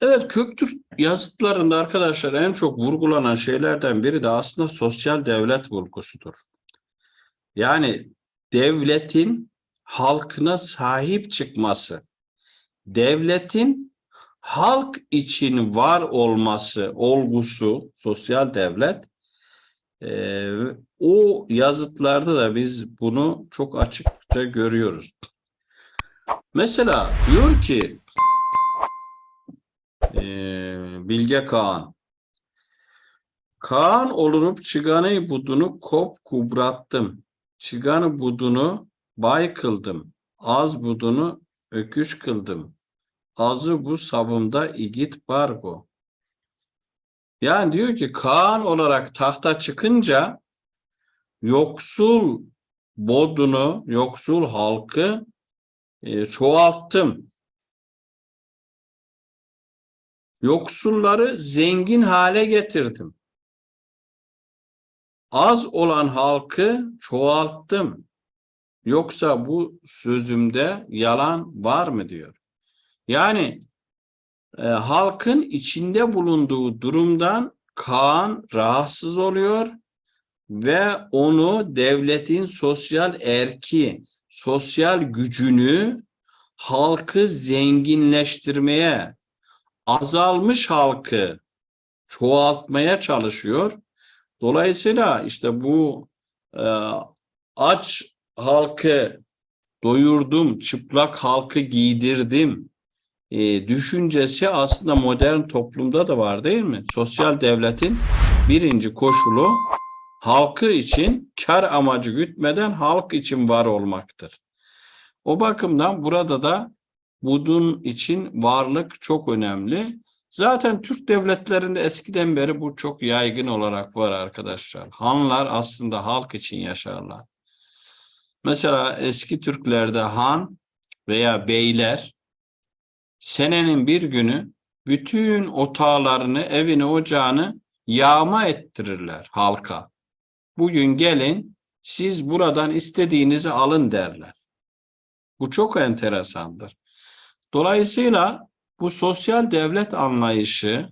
Evet Köktürk yazıtlarında arkadaşlar en çok vurgulanan şeylerden biri de aslında sosyal devlet vurgusudur. Yani devletin halkına sahip çıkması, devletin halk için var olması olgusu, sosyal devlet, eee, o yazıtlarda da biz bunu çok açıkça görüyoruz. Mesela diyor ki Bilge Kağan, Kaan olurup çıganı budunu kop kubrattım. Çıganı budunu bay kıldım. Az budunu öküş kıldım. Azı bu sabımda igit bargo. Yani diyor ki Kaan olarak tahta çıkınca yoksul bodunu, yoksul halkı e, çoğalttım. Yoksulları zengin hale getirdim. Az olan halkı çoğalttım. Yoksa bu sözümde yalan var mı diyor. Yani e, halkın içinde bulunduğu durumdan Kaan rahatsız oluyor ve onu devletin sosyal erki, sosyal gücünü halkı zenginleştirmeye, azalmış halkı çoğaltmaya çalışıyor. Dolayısıyla işte bu e, aç halkı doyurdum, çıplak halkı giydirdim e, düşüncesi aslında modern toplumda da var değil mi? Sosyal devletin birinci koşulu halkı için kar amacı gütmeden halk için var olmaktır. O bakımdan burada da budun için varlık çok önemli. Zaten Türk devletlerinde eskiden beri bu çok yaygın olarak var arkadaşlar. Hanlar aslında halk için yaşarlar. Mesela eski Türklerde han veya beyler senenin bir günü bütün otağlarını, evini, ocağını yağma ettirirler halka. Bugün gelin siz buradan istediğinizi alın derler. Bu çok enteresandır. Dolayısıyla bu sosyal devlet anlayışı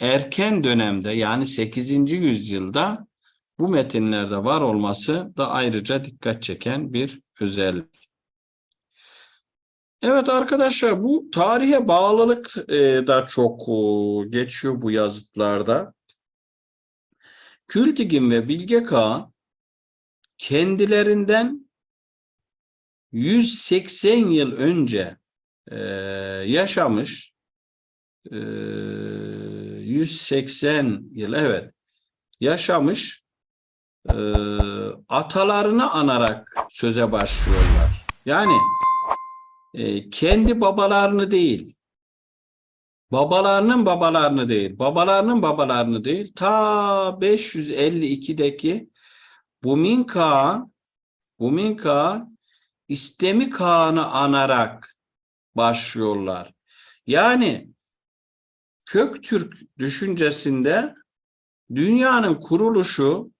erken dönemde yani 8. yüzyılda bu metinlerde var olması da ayrıca dikkat çeken bir özellik. Evet arkadaşlar bu tarihe bağlılık e, da çok e, geçiyor bu yazıtlarda. Kültigin ve Bilge Kağan kendilerinden 180 yıl önce e, yaşamış e, 180 yıl evet yaşamış e, atalarını anarak söze başlıyorlar. Yani e, kendi babalarını değil, babalarının babalarını değil, babalarının babalarını değil, ta 552'deki Bumin Kağan, Bumin İstemi Kağan'ı anarak başlıyorlar. Yani Köktürk düşüncesinde dünyanın kuruluşu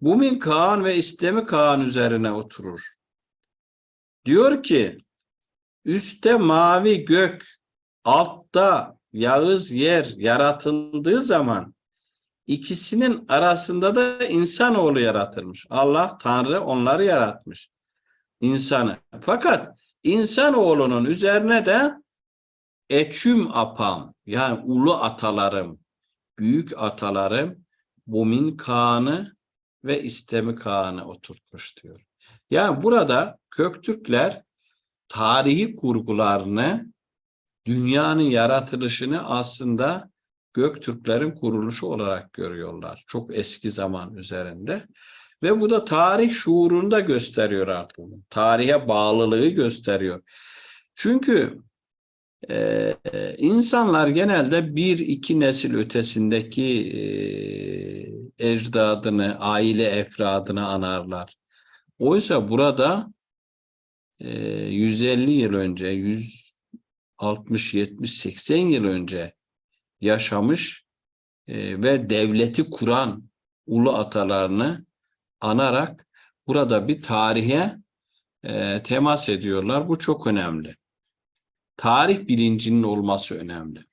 Bumin Kağan ve İstemi Kağan üzerine oturur. Diyor ki üstte mavi gök, altta yağız yer yaratıldığı zaman ikisinin arasında da insanoğlu yaratılmış. Allah Tanrı onları yaratmış. insanı. Fakat insanoğlunun üzerine de eçüm apam yani ulu atalarım, büyük atalarım Bumin Kağan'ı ve İstemi Kağan'ı oturtmuş diyor. Yani burada Köktürkler tarihi kurgularını, dünyanın yaratılışını aslında Göktürklerin kuruluşu olarak görüyorlar. Çok eski zaman üzerinde. Ve bu da tarih şuurunu da gösteriyor artık. Tarihe bağlılığı gösteriyor. Çünkü e, insanlar genelde bir iki nesil ötesindeki e, ecdadını, aile efradını anarlar. Oysa burada e, 150 yıl önce, 160, 70, 80 yıl önce yaşamış e, ve devleti kuran ulu atalarını anarak burada bir tarihe e, temas ediyorlar. Bu çok önemli. tarih bilincinin olması önemli.